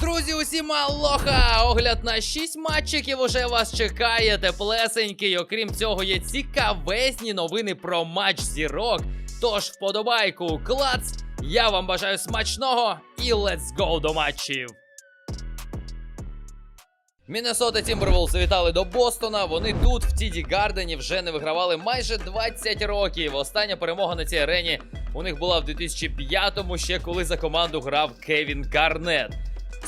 Друзі, усім алоха! Огляд на 6 матчиків уже вас чекає теплесенький. Окрім цього, є цікавезні новини про матч зірок. Тож вподобайку, клац! Я вам бажаю смачного і let's go до матчів! Міннесота Тімберволс завітали до Бостона. Вони тут, в Тіді Гардені, вже не вигравали майже 20 років. Остання перемога на цій арені у них була в 2005-му, ще коли за команду грав Кевін Гарнет.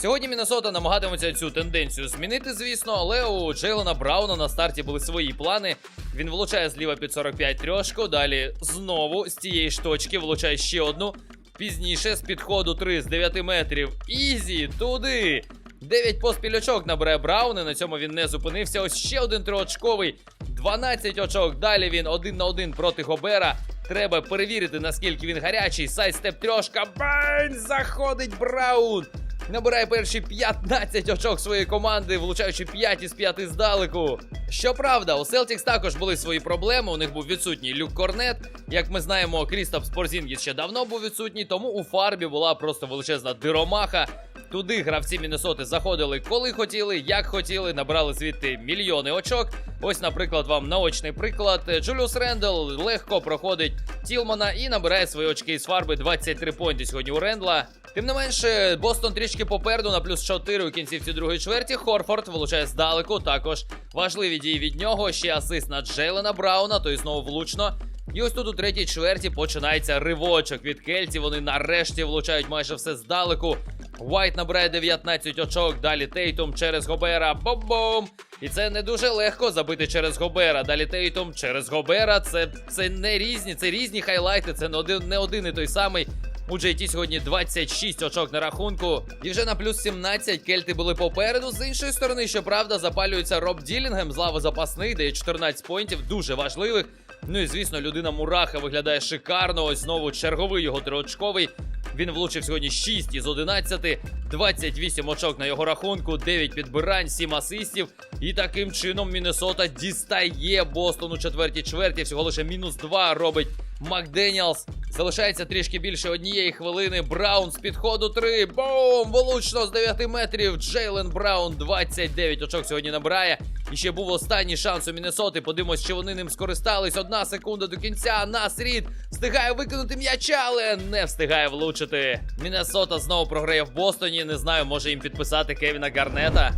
Сьогодні Міннесота намагатиметься цю тенденцію змінити, звісно, але у Джейлена Брауна на старті були свої плани. Він влучає зліва під 45 трьошку. Далі знову з цієї ж точки влучає ще одну. Пізніше з підходу 3 з 9 метрів. Ізі туди. 9 поспіль очок набере Браун, і на цьому він не зупинився. Ось ще один триочковий. 12 очок. Далі він один на один проти Гобера. Треба перевірити, наскільки він гарячий. Сайдстеп трьошка. Бань! Заходить Браун. Набирає перші 15 очок своєї команди, влучаючи 5 із 5 здалеку. Щоправда, у Селтікс також були свої проблеми. У них був відсутній Люк Корнет. Як ми знаємо, Крістап Спорзінгіс ще давно був відсутній, тому у фарбі була просто величезна диромаха. Туди гравці Міннесоти заходили коли хотіли, як хотіли, набрали звідти мільйони очок. Ось, наприклад, вам наочний приклад. Джуліус Рендл легко проходить Тілмана і набирає свої очки з фарби 23 пойнти сьогодні у Рендла. Тим не менше, Бостон трішки попереду на плюс 4 у кінцівці другої чверті. Хорфорд вилучає здалеку. Також важливі дії від нього. Ще асист на Джейлена Брауна, то й знову влучно. І ось тут у третій чверті починається ривочок від Кельті. Вони нарешті влучають майже все здалеку. Уайт набирає 19 очок. Далі Тейтум через Гобера. Бом-бом! І це не дуже легко забити через Гобера. Далі Тейтум через Гобера. Це, це не різні, це різні хайлайти. Це не один, не один і той самий. У JT сьогодні 26 очок на рахунку. І вже на плюс 17 кельти були попереду. З іншої сторони, щоправда, запалюється Роб Ділінгем з лави запасний, дає 14 поінтів, дуже важливих. Ну і звісно, людина Мураха виглядає шикарно. Ось знову черговий його триочковий. Він влучив сьогодні 6 із 11, 28 очок на його рахунку, 9 підбирань, 7 асистів. І таким чином Міннесота дістає Бостон у четвертій чверті. Всього лише мінус 2 робить Макденіалс. Залишається трішки більше однієї хвилини. Браун з підходу 3. Бум! Влучно з 9 метрів. Джейлен Браун 29 очок сьогодні набирає. І ще був останній шанс у Міннесоти. Подивимось, чи вони ним скористались. Одна секунда до кінця. Нас Рід встигає викинути м'яча, але не встигає влучити. Міннесота знову програє в Бостоні. Не знаю, може їм підписати Кевіна Гарнета.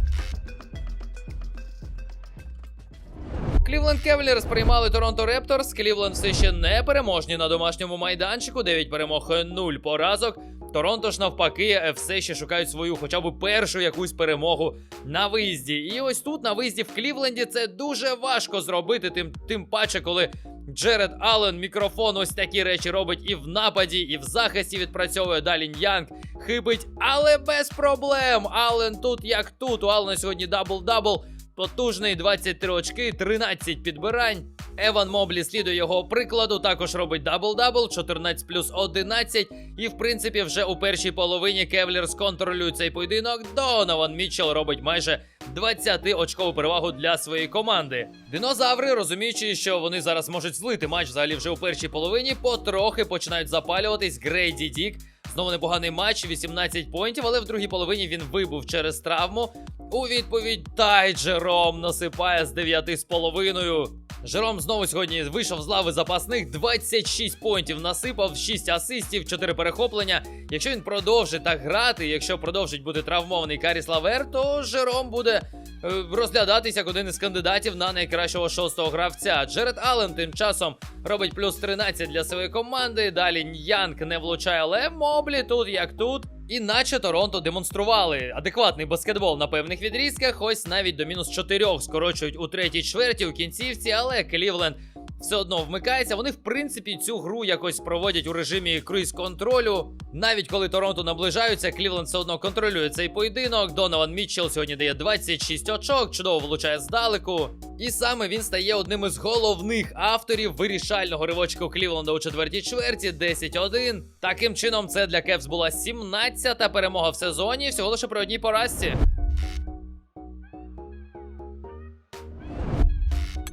Клівленд Кевлерс приймали Торонто Репторс. Клівленд все ще не переможні на домашньому майданчику. 9 перемог, 0 поразок. Торонто ж навпаки е, все ще шукають свою, хоча б першу якусь перемогу на виїзді. І ось тут на виїзді в Клівленді це дуже важко зробити, тим, тим паче, коли Джеред Аллен мікрофон ось такі речі робить і в нападі, і в захисті відпрацьовує далі Ньянг. Хибить, але без проблем. Аллен тут як тут. У Аллена сьогодні дабл-дабл. Потужний 23 очки, 13 підбирань. Еван Моблі слідує його прикладу, також робить дабл-дабл, 14 плюс 11. І в принципі, вже у першій половині Кевлерс контролює цей поєдинок. Донован Мітчелл робить майже 20 очкову перевагу для своєї команди. Динозаври, розуміючи, що вони зараз можуть злити матч взагалі вже у першій половині, потрохи починають запалюватись. Грейді Дік. Знову непоганий матч, 18 поінтів, але в другій половині він вибув через травму. У відповідь Тай Джером насипає з 9,5. Жером знову сьогодні вийшов з лави запасних 26 поінтів, насипав 6 асистів, 4 перехоплення. Якщо він продовжить так грати, якщо продовжить бути травмований Каріс Лавер, то Жером буде е, розглядатися як один із кандидатів на найкращого шостого гравця. Джеред Аллен тим часом робить плюс 13 для своєї команди. Далі Ньянг не влучає, але Моблі тут як тут. Іначе Торонто демонстрували адекватний баскетбол на певних відрізках. Ось навіть до мінус 4 скорочують у третій чверті у кінцівці, але Клівленд все одно вмикається. Вони, в принципі, цю гру якось проводять у режимі круїз контролю. Навіть коли Торонто наближаються, Клівленд все одно контролює цей поєдинок. Донован Мітчелл сьогодні дає 26 очок, чудово влучає здалеку. І саме він стає одним із головних авторів вирішального ривочку Клівленда у четвертій чверті 10-1. Таким чином, це для Кевс була 17-та перемога в сезоні, всього лише при одній поразці.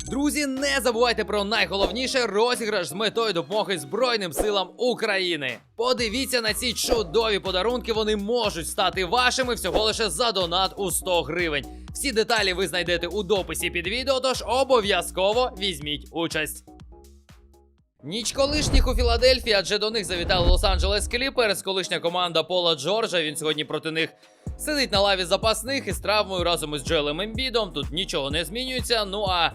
Друзі, не забувайте про найголовніше розіграш з метою допомоги Збройним силам України. Подивіться на ці чудові подарунки, вони можуть стати вашими всього лише за донат у 100 гривень. Всі деталі ви знайдете у дописі під відео, тож обов'язково візьміть участь. Ніч колишніх у Філадельфії, адже до них завітали Лос-Анджелес Кліперс, колишня команда Пола Джорджа. Він сьогодні проти них сидить на лаві запасних із травмою разом із Джоелем Ембідом. Тут нічого не змінюється. Ну а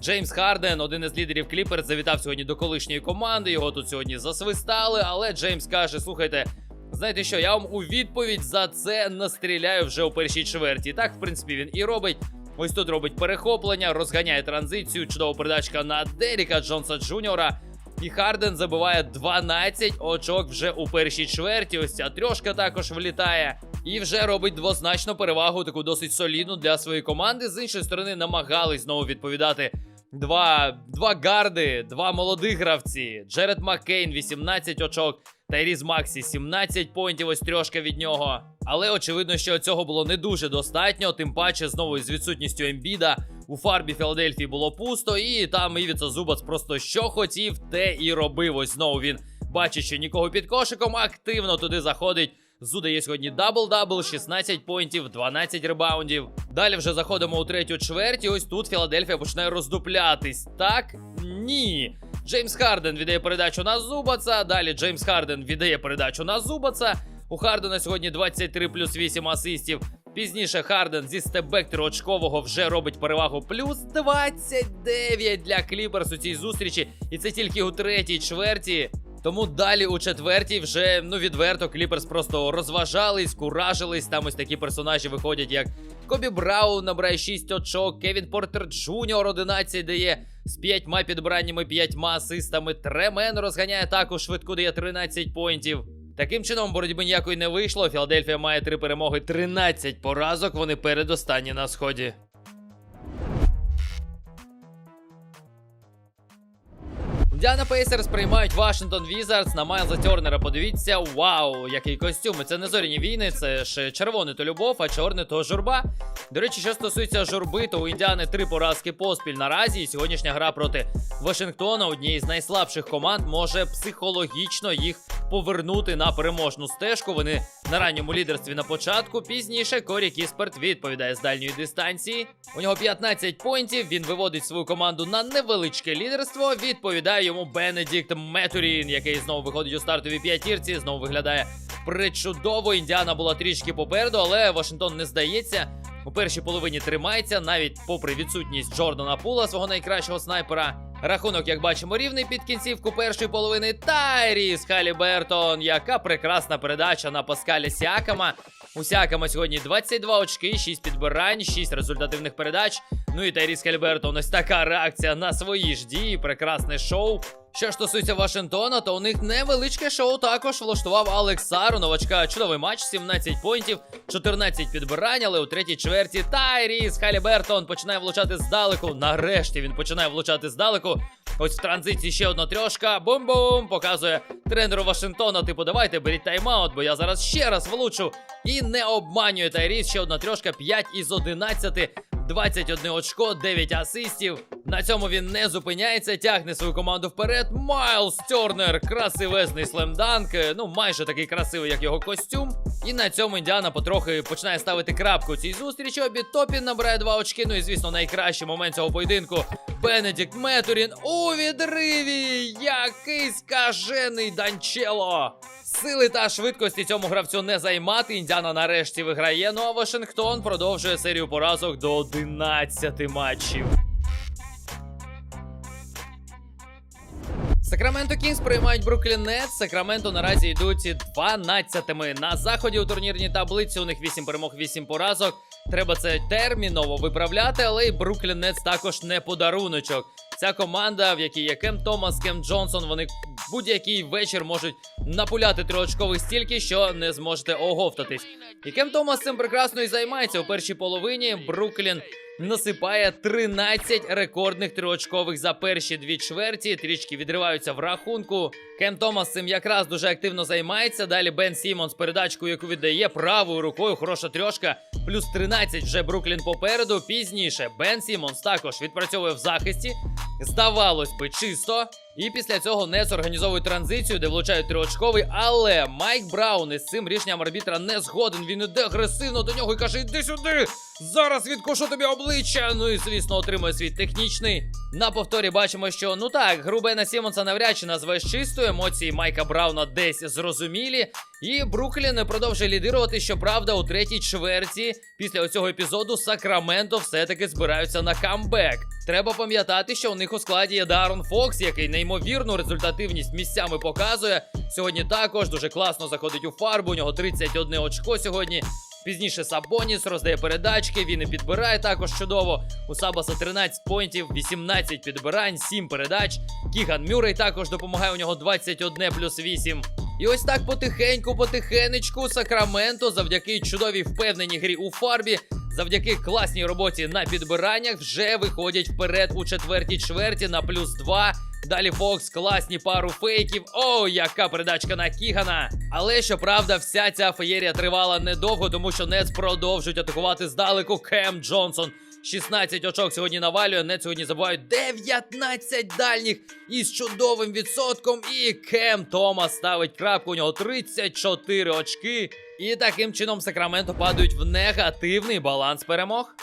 Джеймс Харден, один із лідерів Кліперс, завітав сьогодні до колишньої команди. Його тут сьогодні засвистали. Але Джеймс каже: слухайте. Знаєте що, я вам у відповідь за це настріляю вже у першій чверті. Так, в принципі, він і робить. Ось тут робить перехоплення, розганяє транзицію. Чудова передачка на Деріка Джонса Джуніора. І Харден забиває 12 очок вже у першій чверті. Ось ця трьошка також влітає. І вже робить двозначну перевагу, таку досить солідну для своєї команди. З іншої сторони, намагались знову відповідати. Два, два гарди, два молодих гравці. Джеред Маккейн, 18 очок. Тайріз Максі 17 поінтів, ось трьошка від нього. Але очевидно, що цього було не дуже достатньо. Тим паче, знову з відсутністю Ембіда у фарбі Філадельфії було пусто, і там Івіца Зубац просто що хотів, те і робив. Ось знову він бачить, що нікого під кошиком активно туди заходить. Зудає сьогодні дабл-дабл, 16 поінтів, 12 ребаундів. Далі вже заходимо у третю чверть, і ось тут Філадельфія починає роздуплятись. Так? Ні. Джеймс Харден віддає передачу на Зубаца. Далі Джеймс Харден віддає передачу на Зубаца. У Хардена сьогодні 23 плюс 8 асистів. Пізніше Харден зі стебектеру очкового вже робить перевагу плюс 29 для Кліперс у цій зустрічі. І це тільки у третій чверті. Тому далі у четвертій вже ну відверто Кліперс просто розважались, куражились. Там ось такі персонажі виходять, як Кобі Браун набирає 6 очок, Кевін Портер Джуніор 11 дає з 5 підбраннями, 5 асистами. Тремен розганяє також швидко дає 13 поінтів. Таким чином, боротьби ніякої не вийшло. Філадельфія має 3 перемоги, 13 поразок. Вони передостанні на сході. Діана Пейсерс приймають Вашингтон Візардс на Майлза Тернера. Подивіться, вау, який костюм. Це не зоряні війни, це ж червоний то любов, а чорний то журба. До речі, що стосується журби, то у індіани три поразки поспіль наразі. І сьогоднішня гра проти Вашингтона, однієї з найслабших команд, може психологічно їх повернути на переможну стежку. Вони на ранньому лідерстві на початку. Пізніше Корі Кісперт відповідає з дальньої дистанції. У нього 15 поінтів. Він виводить свою команду на невеличке лідерство. Відповідає йому Бенедікт Метурін, який знову виходить у стартовій п'ятірці. Знову виглядає причудово. Індіана була трішки попереду, але Вашингтон не здається. У першій половині тримається, навіть попри відсутність Джордана Пула, свого найкращого снайпера. Рахунок, як бачимо, рівний під кінцівку першої половини. Тайріс Халібертон. Яка прекрасна передача на Паскаля Сіакама. У Сіакама сьогодні 22 очки, 6 підбирань, 6 результативних передач. Ну і Тайріс Халібертон. Ось така реакція на свої ж дії. Прекрасне шоу. Що ж стосується Вашингтона, то у них невеличке шоу також влаштував Алекс Сар. Новачка чудовий матч, 17 поінтів, 14 підбирань, але у третій чверті Тайріс Халібертон починає влучати здалеку. Нарешті він починає влучати здалеку. Ось в транзиції ще одна трьошка. Бум-бум! Показує тренеру Вашингтона. Типу, давайте беріть тайм-аут, бо я зараз ще раз влучу. І не обманює Тайріс. Ще одна трьошка, 5 із 11. 21 очко, 9 асистів. На цьому він не зупиняється, тягне свою команду вперед. Майлз Тернер, красивезний слемданк. Ну, майже такий красивий, як його костюм. І на цьому Індіана потрохи починає ставити крапку цій зустрічі. Обі Топін набирає 2 очки. Ну і звісно, найкращий момент цього поєдинку. Бенедікт Метурін у відриві. Який скажений Данчело. Сили та швидкості цьому гравцю не займати. Індіана нарешті виграє. Ну а Вашингтон продовжує серію поразок до 11 матчів. Сакраменто Кінгс приймають Бруклін Нетс. Сакраменто наразі йдуть 12-ми. На заході у турнірній таблиці у них 8 перемог, 8 поразок. Треба це терміново виправляти, але й Бруклін Нетс також не подаруночок. Ця команда, в якій є Кем Томас, Кем Джонсон, вони будь-який вечір можуть напуляти триочкових стільки, що не зможете оговтатись. І Кем Томас цим прекрасно і займається у першій половині. Бруклін насипає 13 рекордних триочкових за перші дві чверті. Трішки відриваються в рахунку. Кем Томас цим якраз дуже активно займається. Далі Бен Сімон з передачкою, яку віддає правою рукою. Хороша трьошка. Плюс 13 вже Бруклін попереду. Пізніше Бен Сімонс також відпрацьовує в захисті. Здавалось би, чисто. І після цього Нес організовує транзицію, де влучають триочковий. Але Майк Браун із цим рішенням арбітра не згоден. Він іде агресивно до нього і каже: Іди сюди! Зараз відкушу тобі обличчя. Ну і звісно, отримує свій технічний. На повторі бачимо, що ну так, гру Бена Сімонса навряд чи назвеш чистою. Емоції Майка Брауна десь зрозумілі. І Бруклін продовжує лідирувати. Щоправда, у третій чверті після цього епізоду Сакраменто все-таки збираються на камбек. Треба пам'ятати, що у них у складі є Дарон Фокс, який неймовірну результативність місцями показує. Сьогодні також дуже класно заходить у фарбу. У нього 31 очко сьогодні. Пізніше Сабоніс роздає передачки, він і підбирає також чудово. У Сабаса 13 поінтів, 18 підбирань, 7 передач. Кіган Мюррей також допомагає у нього 21 плюс 8. І ось так потихеньку, потихенечку Сакраменто, завдяки чудовій впевненій грі у фарбі, завдяки класній роботі на підбираннях, вже виходять вперед у четвертій чверті на плюс 2. Далі Фокс, класні пару фейків. О, яка передачка на Кігана. Але щоправда, вся ця феєрія тривала недовго, тому що Нец продовжують атакувати здалеку Кем Джонсон. 16 очок сьогодні навалює. Нец сьогодні забувають 19 дальніх із чудовим відсотком. І Кем Томас ставить крапку. У нього 34 очки. І таким чином Сакраменто падають в негативний баланс перемог.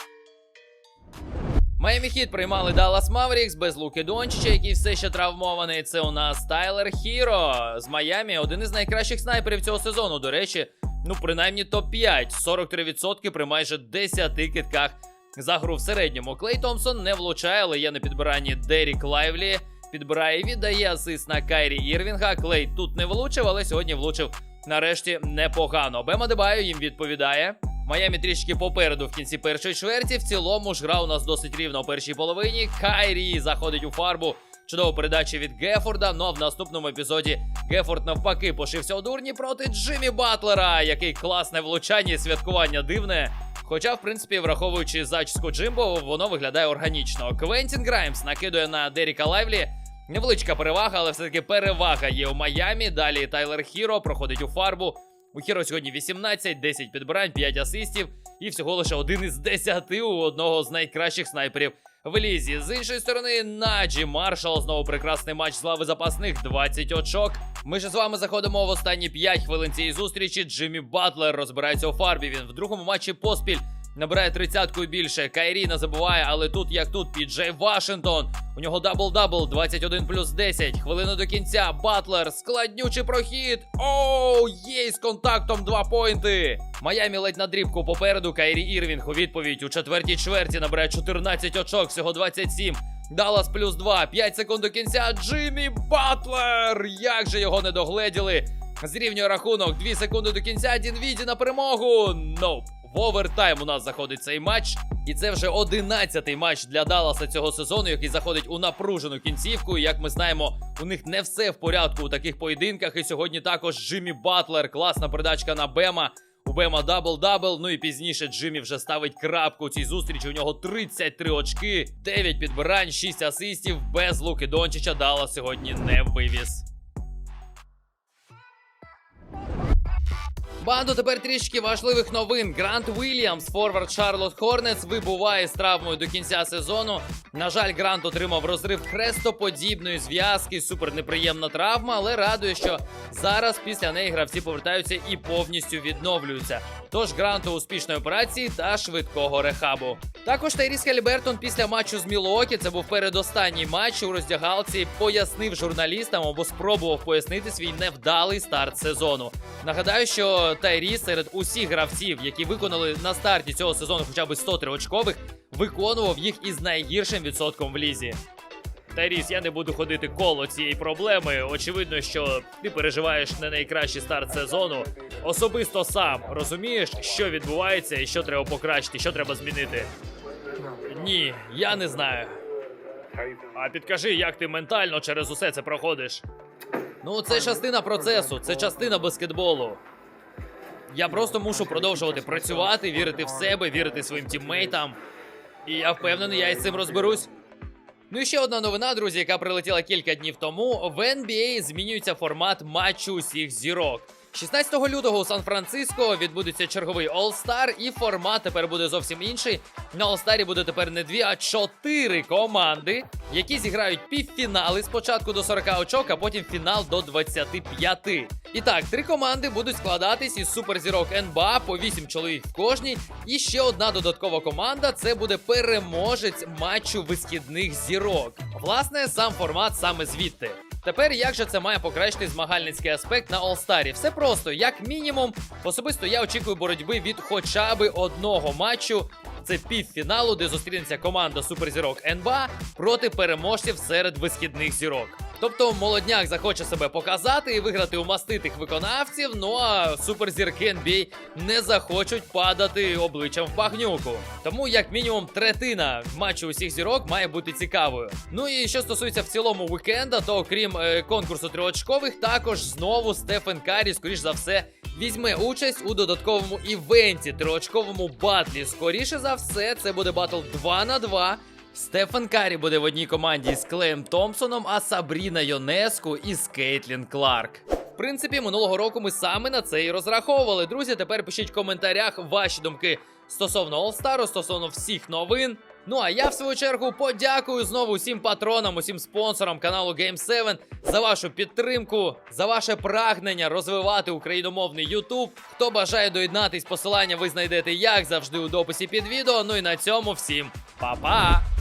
Майами Хіт приймали Даллас Маврікс без Луки Дончича, який все ще травмований. Це у нас Тайлер Хіро з Майамі, один із найкращих снайперів цього сезону. До речі, ну принаймні топ-5, 43% при майже 10 китках за гру в середньому. Клей Томпсон не влучає, але є на підбиранні Дерік Лайвлі. Підбирає і віддає асист на Кайрі Ірвінга. Клей тут не влучив, але сьогодні влучив нарешті непогано. Бема Дебаю їм відповідає. Майамі трішки попереду в кінці першої чверті. В цілому ж гра у нас досить рівна у першій половині. Кайрі заходить у фарбу. Чудова передача від Гефорда. Ну а в наступному епізоді Гефорд навпаки пошився у дурні проти Джиммі Батлера, який класне влучання і святкування дивне. Хоча, в принципі, враховуючи зачіску Джимбо, воно виглядає органічно. Квентін Граймс накидує на Деріка Лайвлі. Невеличка перевага, але все-таки перевага є у Майамі. Далі Тайлер Хіро проходить у фарбу. У Хіро сьогодні 18, 10 підбирань, 5 асистів і всього лише один із 10 у одного з найкращих снайперів в лізі. З іншої сторони, Наджі Маршал знову прекрасний матч з лави запасних, 20 очок. Ми ж з вами заходимо в останні 5 хвилин цієї зустрічі. Джиммі Батлер розбирається у фарбі. Він в другому матчі поспіль. Набирає тридцятку і більше. Кайрі не забуває, але тут як тут Піджей Вашингтон. У нього дабл-дабл, 21 плюс 10. Хвилину до кінця. Батлер, складнючий прохід. Оу, є з контактом два поінти. Майамі ледь на дрібку попереду. Кайрі Ірвінг у відповідь у четвертій чверті набирає 14 очок, всього 27. Даллас плюс 2, 5 секунд до кінця. Джиммі Батлер! Як же його не догледіли? Зрівнює рахунок. 2 секунди до кінця. Дінвіді на перемогу. Ноп. В овертайм у нас заходить цей матч. І це вже 11-й матч для Далласа цього сезону, який заходить у напружену кінцівку. І як ми знаємо, у них не все в порядку у таких поєдинках. І сьогодні також Джиммі Батлер. Класна передачка на Бема. У Бема дабл-дабл. Ну і пізніше Джиммі вже ставить крапку у цій зустрічі. У нього 33 очки, 9 підбирань, 6 асистів. Без Луки Дончича Даллас сьогодні не вивіз. Банду тепер трішки важливих новин. Грант Вільямс, форвард Шарлот Хорнес вибуває з травмою до кінця сезону. На жаль, Грант отримав розрив хрестоподібної зв'язки. Супер неприємна травма, але радує, що зараз після неї гравці повертаються і повністю відновлюються. Тож гранту успішної операції та швидкого рехабу. Також Тайріс Хелібертон після матчу з Мілуокі, це був передостанній матч у роздягалці, пояснив журналістам або спробував пояснити свій невдалий старт сезону. Нагадаю, що Тайріс серед усіх гравців, які виконали на старті цього сезону хоча б 103 очкових, виконував їх із найгіршим відсотком в лізі. Тайріс, я не буду ходити коло цієї проблеми. Очевидно, що ти переживаєш не найкращий старт сезону. Особисто сам розумієш, що відбувається і що треба покращити, що треба змінити. Ні, я не знаю. А підкажи, як ти ментально через усе це проходиш? Ну, це частина процесу, це частина баскетболу. Я просто мушу продовжувати працювати, вірити в себе, вірити своїм тіммейтам. І я впевнений, я із цим розберусь. Ну і ще одна новина, друзі, яка прилетіла кілька днів тому. В NBA змінюється формат матчу усіх зірок. 16 лютого у Сан-Франциско відбудеться черговий All-Star, і формат тепер буде зовсім інший. На All-Star буде тепер не дві, а чотири команди, які зіграють півфінали спочатку до 40 очок, а потім фінал до 25. І так, три команди будуть складатись із суперзірок НБА по 8 чоловік в кожній. І ще одна додаткова команда це буде переможець матчу висхідних зірок. Власне, сам формат саме звідти. Тепер як же це має покращити змагальницький аспект на All-Star? Все просто, як мінімум, особисто я очікую боротьби від хоча би одного матчу. Це півфіналу, де зустрінеться команда суперзірок НБА проти переможців серед висхідних зірок. Тобто молодняк захоче себе показати і виграти у маститих виконавців. Ну а суперзірки NBA не захочуть падати обличчям в багнюку. Тому, як мінімум, третина матчу усіх зірок має бути цікавою. Ну і що стосується в цілому вікенда, то окрім е, конкурсу трьохочкових, також знову Стефен Карі, скоріш за все, візьме участь у додатковому івенті, триочковому батлі. Скоріше за все, це буде батл 2 на 2. Стефан Карі буде в одній команді з Клеєм Томпсоном, а Сабріна Йонеску із Кейтлін Кларк. В принципі, минулого року ми саме на це і розраховували. Друзі, тепер пишіть в коментарях ваші думки стосовно All-Star, стосовно всіх новин. Ну а я в свою чергу подякую знову усім патронам, усім спонсорам каналу Game 7 за вашу підтримку, за ваше прагнення розвивати україномовний YouTube. Хто бажає доєднатись, посилання ви знайдете як завжди у дописі під відео. Ну і на цьому всім па-па!